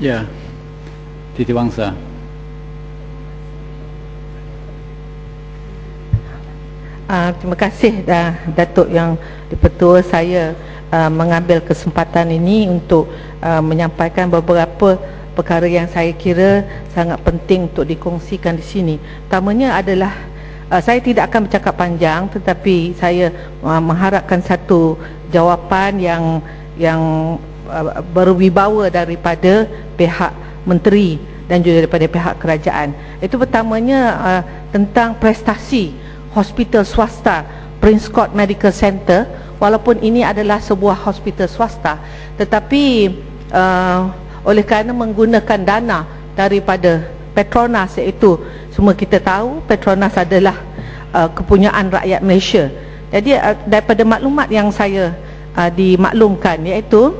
Ya, Titi Wangsa. Uh, terima kasih dah Datuk yang dipertua saya uh, mengambil kesempatan ini untuk uh, menyampaikan beberapa perkara yang saya kira sangat penting untuk dikongsikan di sini. Pertamanya adalah uh, saya tidak akan bercakap panjang tetapi saya uh, mengharapkan satu jawapan yang yang uh, berwibawa daripada pihak menteri dan juga daripada pihak kerajaan. Itu pertamanya uh, tentang prestasi hospital swasta Prince Court Medical Center walaupun ini adalah sebuah hospital swasta tetapi uh, oleh kerana menggunakan dana daripada Petronas iaitu semua kita tahu Petronas adalah uh, kepunyaan rakyat Malaysia jadi uh, daripada maklumat yang saya uh, dimaklumkan iaitu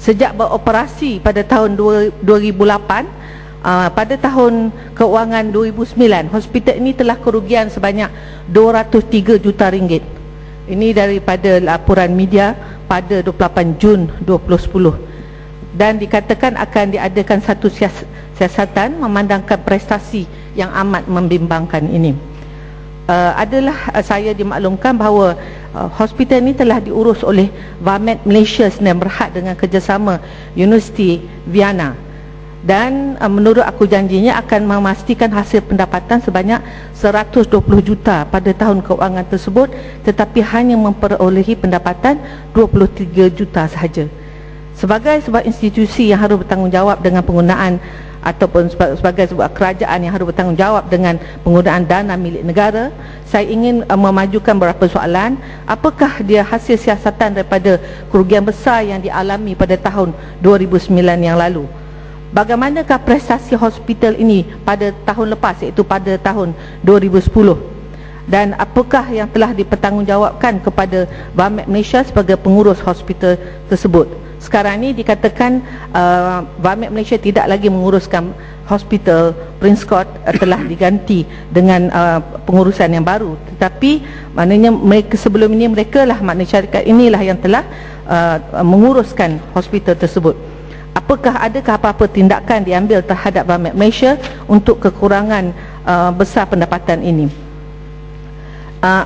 sejak beroperasi pada tahun 2008 Uh, pada tahun keuangan 2009 hospital ini telah kerugian sebanyak 203 juta ringgit. Ini daripada laporan media pada 28 Jun 2010 dan dikatakan akan diadakan satu sias siasatan memandangkan prestasi yang amat membimbangkan ini uh, adalah uh, saya dimaklumkan bahawa uh, hospital ini telah diurus oleh Vamed Malaysia Sdn Berhad dengan kerjasama Universiti Vienna dan uh, menurut aku janjinya akan memastikan hasil pendapatan sebanyak 120 juta pada tahun keuangan tersebut tetapi hanya memperolehi pendapatan 23 juta sahaja. Sebagai sebuah institusi yang harus bertanggungjawab dengan penggunaan ataupun sebagai sebuah kerajaan yang harus bertanggungjawab dengan penggunaan dana milik negara, saya ingin uh, memajukan beberapa soalan. Apakah dia hasil siasatan daripada kerugian besar yang dialami pada tahun 2009 yang lalu? bagaimanakah prestasi hospital ini pada tahun lepas iaitu pada tahun 2010 dan apakah yang telah dipertanggungjawabkan kepada Vamed Malaysia sebagai pengurus hospital tersebut sekarang ini dikatakan uh, Vamed Malaysia tidak lagi menguruskan hospital Prince Court uh, telah diganti dengan uh, pengurusan yang baru. Tetapi maknanya mereka sebelum ini mereka lah maknanya syarikat inilah yang telah uh, menguruskan hospital tersebut. Apakah adakah apa-apa tindakan diambil terhadap Bamet Malaysia untuk kekurangan uh, besar pendapatan ini? Uh,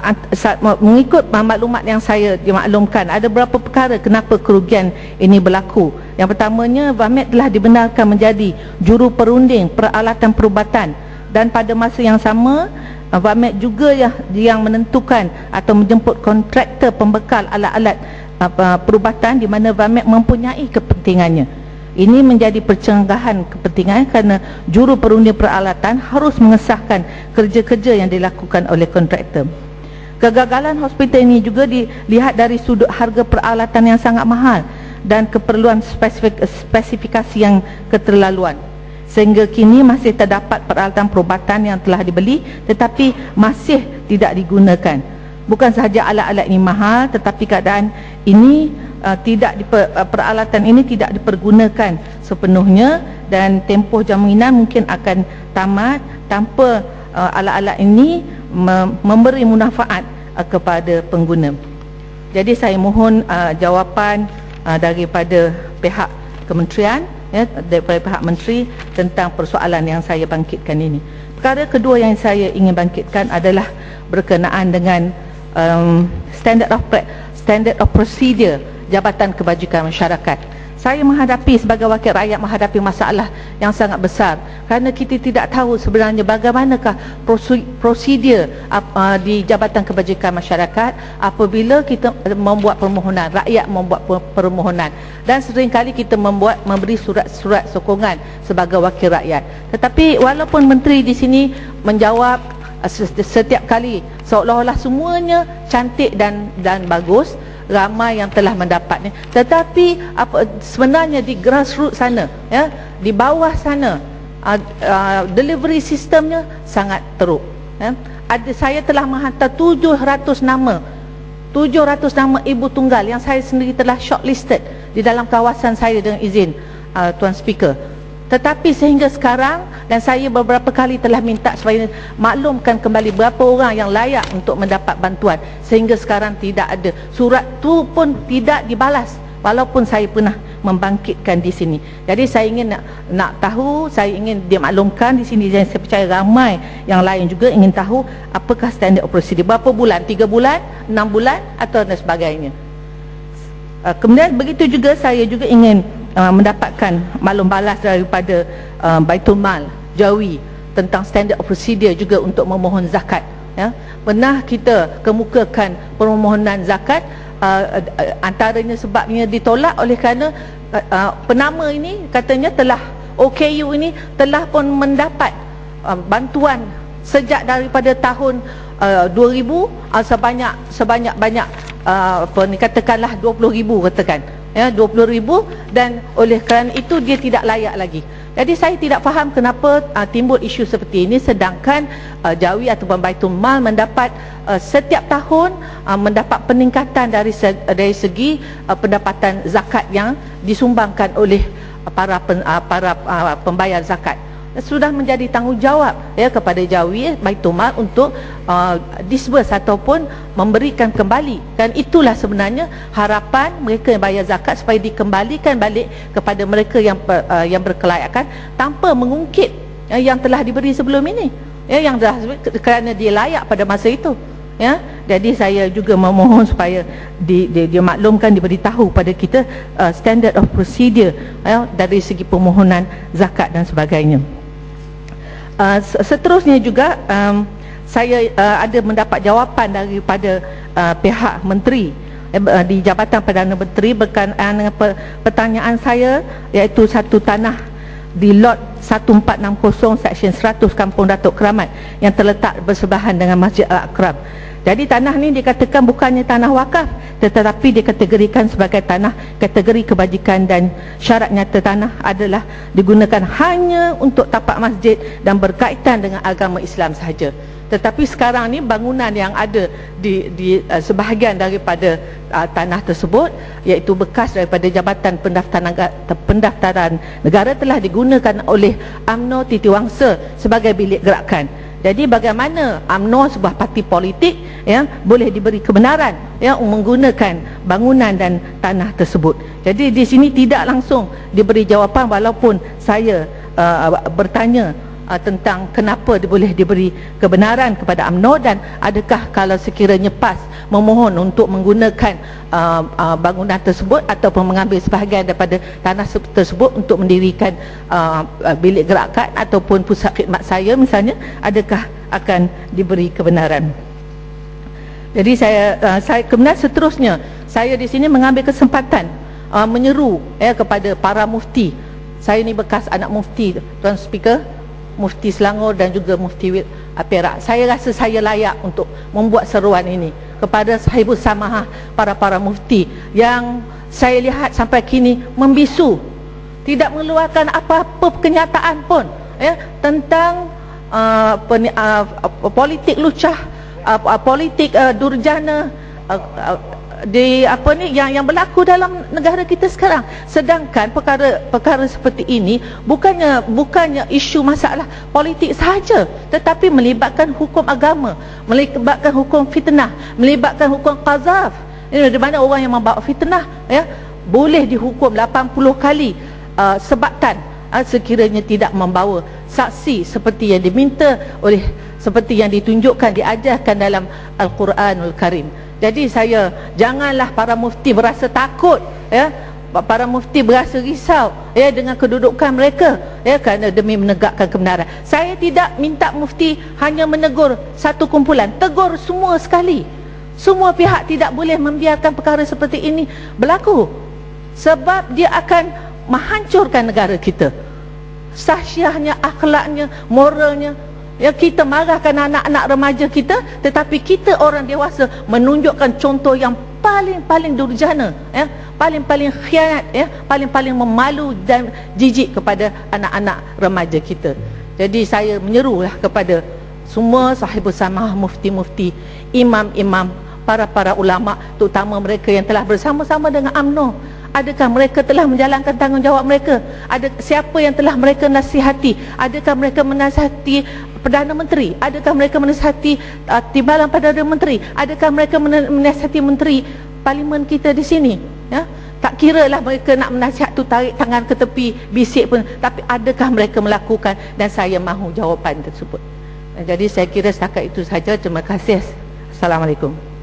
mengikut maklumat yang saya dimaklumkan ada beberapa perkara kenapa kerugian ini berlaku yang pertamanya Bamet telah dibenarkan menjadi juru perunding peralatan perubatan dan pada masa yang sama Vamet juga yang, yang menentukan atau menjemput kontraktor pembekal alat-alat uh, perubatan di mana Vamet mempunyai kepentingannya. Ini menjadi percenggahan kepentingan kerana juru perunding peralatan harus mengesahkan kerja-kerja yang dilakukan oleh kontraktor. Kegagalan hospital ini juga dilihat dari sudut harga peralatan yang sangat mahal dan keperluan spesifik, spesifikasi yang keterlaluan. Sehingga kini masih terdapat peralatan perubatan yang telah dibeli tetapi masih tidak digunakan. Bukan sahaja alat-alat ini mahal tetapi keadaan ini uh, tidak diper, uh, peralatan ini tidak dipergunakan sepenuhnya dan tempoh jaminan mungkin akan tamat tanpa uh, alat-alat ini me memberi manfaat uh, kepada pengguna. Jadi saya mohon uh, jawapan uh, daripada pihak kementerian ya daripada pihak menteri tentang persoalan yang saya bangkitkan ini. Perkara kedua yang saya ingin bangkitkan adalah berkenaan dengan um, standard of standard of procedure Jabatan Kebajikan Masyarakat. Saya menghadapi sebagai wakil rakyat menghadapi masalah yang sangat besar kerana kita tidak tahu sebenarnya bagaimanakah prosedur uh, di Jabatan Kebajikan Masyarakat apabila kita membuat permohonan, rakyat membuat permohonan dan seringkali kita membuat memberi surat-surat sokongan sebagai wakil rakyat. Tetapi walaupun menteri di sini menjawab uh, setiap kali seolah-olah semuanya cantik dan dan bagus ramai yang telah mendapatnya tetapi apa sebenarnya di grassroots sana ya di bawah sana uh, delivery sistemnya sangat teruk ya ada saya telah menghantar 700 nama 700 nama ibu tunggal yang saya sendiri telah shortlisted di dalam kawasan saya dengan izin uh, tuan speaker. Tetapi sehingga sekarang dan saya beberapa kali telah minta supaya maklumkan kembali berapa orang yang layak untuk mendapat bantuan sehingga sekarang tidak ada. Surat tu pun tidak dibalas walaupun saya pernah membangkitkan di sini. Jadi saya ingin nak, nak tahu, saya ingin dimaklumkan di sini dan saya percaya ramai yang lain juga ingin tahu apakah standard of procedure. Berapa bulan? Tiga bulan? Enam bulan? Atau dan sebagainya. Uh, kemudian begitu juga saya juga ingin uh, mendapatkan maklum balas daripada uh, Baitul Mal Jawi tentang standard of procedure juga untuk memohon zakat ya pernah kita kemukakan permohonan zakat uh, antaranya sebabnya ditolak oleh kerana uh, uh, penama ini katanya telah OKU ini telah pun mendapat uh, bantuan sejak daripada tahun uh, 2000 uh, sebanyak sebanyak banyak uh, apa ni katakanlah 20000 katakan ya 20000 dan oleh kerana itu dia tidak layak lagi. Jadi saya tidak faham kenapa uh, timbul isu seperti ini sedangkan uh, Jawi ataupun Baitul Mal mendapat uh, setiap tahun uh, mendapat peningkatan dari se dari segi uh, pendapatan zakat yang disumbangkan oleh uh, para pen, uh, para uh, pembayar zakat sudah menjadi tanggungjawab ya kepada Jawi Baitul Mal untuk uh, disburse ataupun memberikan kembali. Dan itulah sebenarnya harapan mereka yang bayar zakat supaya dikembalikan balik kepada mereka yang uh, yang berkelayakan tanpa mengungkit uh, yang telah diberi sebelum ini. Ya yang dah kerana dia layak pada masa itu. Ya jadi saya juga memohon supaya di, di, dimaklumkan diberitahu pada kita uh, standard of procedure ya dari segi permohonan zakat dan sebagainya Uh, seterusnya juga um, saya uh, ada mendapat jawapan daripada uh, pihak menteri uh, di Jabatan Perdana Menteri berkenaan dengan pertanyaan saya iaitu satu tanah di lot 1460 seksyen 100 Kampung Datuk Keramat yang terletak bersebelahan dengan Masjid Al-Aqrab. Jadi tanah ni dikatakan bukannya tanah wakaf tetapi dikategorikan sebagai tanah kategori kebajikan dan syarat nyata tanah adalah digunakan hanya untuk tapak masjid dan berkaitan dengan agama Islam sahaja. Tetapi sekarang ni bangunan yang ada di, di uh, sebahagian daripada uh, tanah tersebut iaitu bekas daripada Jabatan Pendaftaran Pendaftaran Negara telah digunakan oleh AMNO Titiwangsa sebagai bilik gerakan. Jadi bagaimana AMNO sebuah parti politik ya boleh diberi kebenaran ya menggunakan bangunan dan tanah tersebut. Jadi di sini tidak langsung diberi jawapan walaupun saya uh, bertanya uh, tentang kenapa dia boleh diberi kebenaran kepada AMNO dan adakah kalau sekiranya PAS memohon untuk menggunakan uh, uh, bangunan tersebut ataupun mengambil sebahagian daripada tanah tersebut untuk mendirikan uh, uh, bilik gerakan ataupun pusat khidmat saya misalnya adakah akan diberi kebenaran jadi saya uh, saya kemudian seterusnya saya di sini mengambil kesempatan uh, menyeru eh, kepada para mufti saya ni bekas anak mufti tuan speaker Mufti Selangor dan juga Mufti Perak. Saya rasa saya layak untuk membuat seruan ini kepada sahibus samahah para-para mufti yang saya lihat sampai kini membisu tidak mengeluarkan apa-apa kenyataan pun ya tentang uh, pen, uh, politik lucah uh, politik uh, durjana uh, uh, di apa ni yang yang berlaku dalam negara kita sekarang. Sedangkan perkara perkara seperti ini bukannya bukannya isu masalah politik sahaja tetapi melibatkan hukum agama melibatkan hukum fitnah melibatkan hukum qazaf. Ini di mana orang yang membawa fitnah ya boleh dihukum 80 kali uh, sebatan uh, sekiranya tidak membawa saksi seperti yang diminta oleh seperti yang ditunjukkan diajarkan dalam Al-Quranul Karim jadi saya janganlah para mufti berasa takut ya para mufti berasa risau ya dengan kedudukan mereka ya kerana demi menegakkan kebenaran. Saya tidak minta mufti hanya menegur satu kumpulan, tegur semua sekali. Semua pihak tidak boleh membiarkan perkara seperti ini berlaku. Sebab dia akan menghancurkan negara kita. Sahsiahnya, akhlaknya, moralnya Ya kita marahkan anak-anak remaja kita tetapi kita orang dewasa menunjukkan contoh yang paling-paling durjana ya, paling-paling khianat ya, paling-paling memalu dan jijik kepada anak-anak remaja kita. Jadi saya menyerulah kepada semua sahib samah mufti-mufti, imam-imam, para-para ulama terutama mereka yang telah bersama-sama dengan AMNO Adakah mereka telah menjalankan tanggungjawab mereka? Ada siapa yang telah mereka nasihati? Adakah mereka menasihati Perdana Menteri? Adakah mereka menasihati uh, Timbalan Perdana Menteri? Adakah mereka menasihati Menteri Parlimen kita di sini? Ya? Tak kira lah mereka nak menasihat tu tarik tangan ke tepi, bisik pun. Tapi adakah mereka melakukan dan saya mahu jawapan tersebut. Jadi saya kira setakat itu saja. Terima kasih. Assalamualaikum.